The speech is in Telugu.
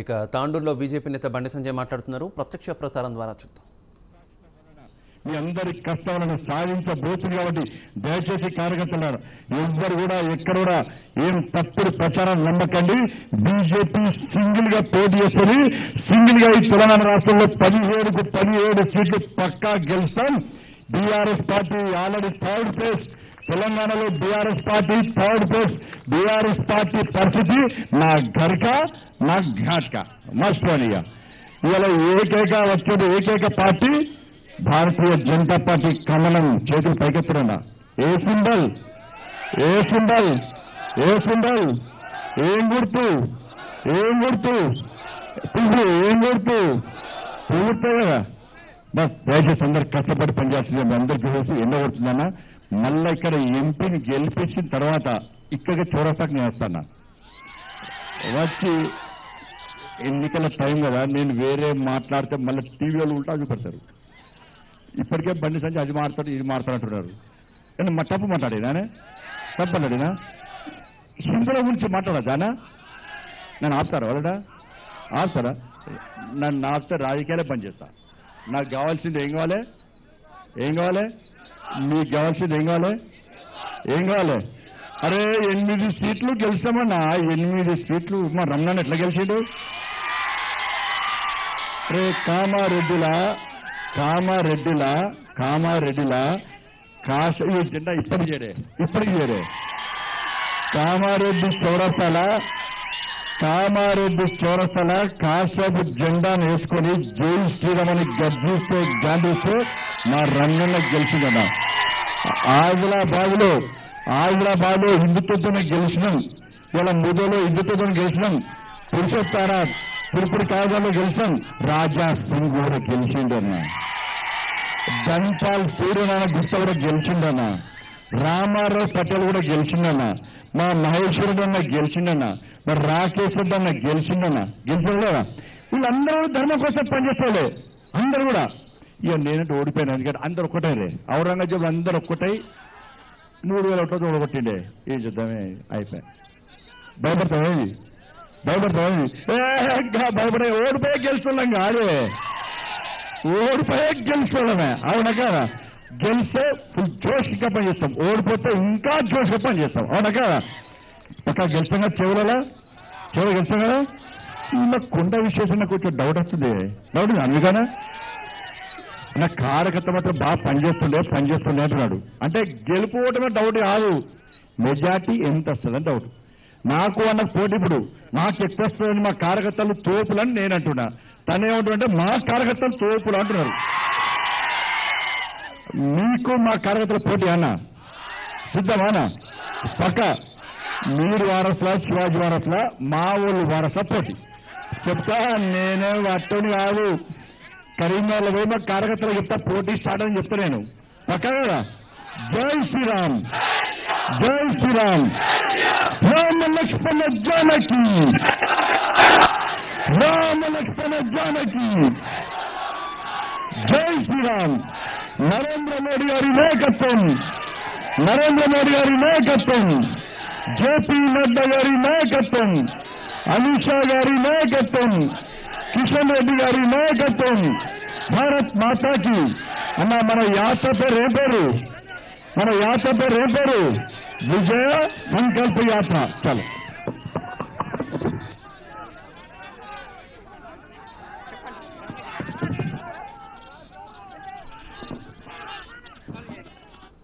ఇక తాండూరులో బీజేపీ నేత బండి సంజయ్ మాట్లాడుతున్నారు. ప్రత్యక్ష ప్రసారం ద్వారా చూద్దాం. మీ అందరి కష్టాలను సాధించబోతుంది కాబట్టి దయచేసి కార్యకర్తలు ఎవ్వరు కూడా ఎక్కడ కూడా ఏం తప్పుడు ప్రచారం నమ్మకండి. బీజేపీ సింగిల్గా పోటీ చేస్తుంది. సింగిల్గా ఈ తెలంగాణ రాష్ట్రంలో పదిహేడుకు పదిహేడు సీట్లు పక్కా గెలుస్తాం. BRS party already third place. తెలంగాణలో BRS party third place BRS party పరిస్థితి నా గరిక నా ఘాట్క మర్చిపోనిగా ఇవాళ ఏకైక వచ్చేది ఏకైక పార్టీ భారతీయ జనతా పార్టీ కమలం చేతులు పైకెత్తున్నా ఏ సింబల్? ఏ సింబల్? ఏ సింబల్? ఏం గుర్తు? ఏం గుర్తు? పువ్వు ఏం గుర్తు? పువ్వుతో కదా. బస్ దయచేసి అందరు కష్టపడి పనిచేస్తుంది అందరికీ చూసి ఎన్నో కొడుతుందన్నా. మళ్ళా ఇక్కడ ఎంపీని గెలిపించిన తర్వాత ఇక్కడ చౌరస్తాకు నేను వస్తాను? వచ్చి ఎన్నికల టైం కదా నేను వేరే మాట్లాడితే మళ్ళీ టీవీలో ఉంటా చూపెడతారు ఇప్పటికే బండి సంచి అది మారుతాడు ఇది మారుతాడు అంటున్నారు. కానీ మా తప్పు మాట్లాడేనానే తప్పన్నాడేనా హిందుల గురించి మాట్లాడదానా నన్ను ఆపుతారా వాళ్ళడా? ఆపుతారా? నన్ను ఆపితే రాజకీయాలే పనిచేస్తా. నాకు కావాల్సింది ఏం కావాలి? ఏం కావాలి? మీకు కావాల్సింది ఏం కావాలి? ఏం కావాలి? అరే ఎనిమిది సీట్లు గెలిచామన్నా ఎనిమిది సీట్లు మా రమణాన్ని ఎట్లా గెలిచాడు? అరే కామారెడ్డిల కామారెడ్డిల కామారెడ్డిల కాశ జెండా ఇప్పటికి చేరే. ఇప్పటికి చేరే. కామారెడ్డి చౌరస్తాల కామారెడ్డి చౌరస్తాల కాశపు జెండాను వేసుకొని జై శ్రీరామని గర్జిస్తే గాంధీస్తే మా రంగంలో గెలిచిందన్న ఆదిలాబాద్లో ఆదిలాబాద్లో గెలిచినాం. ఇలా ముదలో హిందుత్వంతో గెలిచినాం. పురుషోత్తారా తిరుపతి కాయదాలో గెలిచాం రాజా సింగ్ కూడా గెలిచిండన్నా ధన్పాల్ సూర్యనారాయణ గుప్తా కూడా గెలిచిండన్న రామారావు పటేల్ కూడా గెలిచిండనా మా మహేశ్వరుడు అన్న గెలిచిండన్న మరి రాకేశ్వరుడు అన్న గెలిచిండన్న గెలిచాడు వీళ్ళందరూ ధర్మం కోసం పనిచేస్తాలే. అందరూ కూడా. ఇక నేనంటే ఓడిపోయాను ఎందుకంటే అందరు ఒక్కటేలే ఔరంగజేబు అందరు ఒక్కటై. మూడు వేల ఒకటో ఓడగొట్టిండే ఏం చేద్దామే అయిపోయాయి భయపడతామేది భయపడతామేది ఏ, భయపడే ఓడిపోయే గెలుస్తున్నాం కాదే. ఓడిపోయే గెలుచుకోవడమే అవునా కదా? గెలిస్తే ఫుల్ జోష్గా పనిచేస్తాం. ఓడిపోతే ఇంకా జోష్గా పనిచేస్తాం. అవునా కదా? పక్క గెలిచాం కదా చెవులలో? చెవులు గెలిచాం కదా? ఇలా కొండ విశేషం నాకు కొంచెం డౌట్ వస్తుంది. డౌట్ అందుకనా? నా కార్యకర్త మాత్రం బాగా పనిచేస్తుండే పనిచేస్తుండే అంటున్నాడు. అంటే గెలుపు ఓటమే డౌట్ కాదు. మెజార్టీ ఎంత వస్తుందని డౌట్ నాకు అన్న పోటీ ఇప్పుడు. నాకు ఎక్కువ వస్తుందని మా కార్యకర్తలు తోపులని నేను అంటున్నా. తను ఏమంటుంటే మా కార్యకర్తలు తోపులు అంటున్నారు. మీకు మా కార్యకర్తల పోటీ అన్న? సిద్ధమానా పక్క. మీరు వారసులా శివాజీ వారసులా మా ఊళ్ళు వారసుల పోటీ. చెప్తా నేనే వాటిని కాదు. కరీంనగర్లో పోయి మా కార్యకర్తలు చెప్తా పోటీ స్టార్ట్ అని చెప్తా నేను. పక్కా కదా? జై శ్రీరామ్. జై శ్రీరామ్. రామ లక్ష్మణ జానకి. రామ లక్ష్మణ జానకి. జై శ్రీరామ్. నరేంద్ర మోడీ గారి నాయకత్వం. నరేంద్ర మోడీ గారి నాయకత్వం. జేపీ నడ్డా గారి నాయకత్వం. అమిత్ షా గారి నాయకత్వం. కిషన్ రెడ్డి గారి నాయకత్వం. భారత్ మాతాకి. అన్న మన యాత్ర పేరు ఏం పేరు మన యాత్ర పేరు ఏం పేరు విజయ సంకల్ప యాత్ర. చాలా.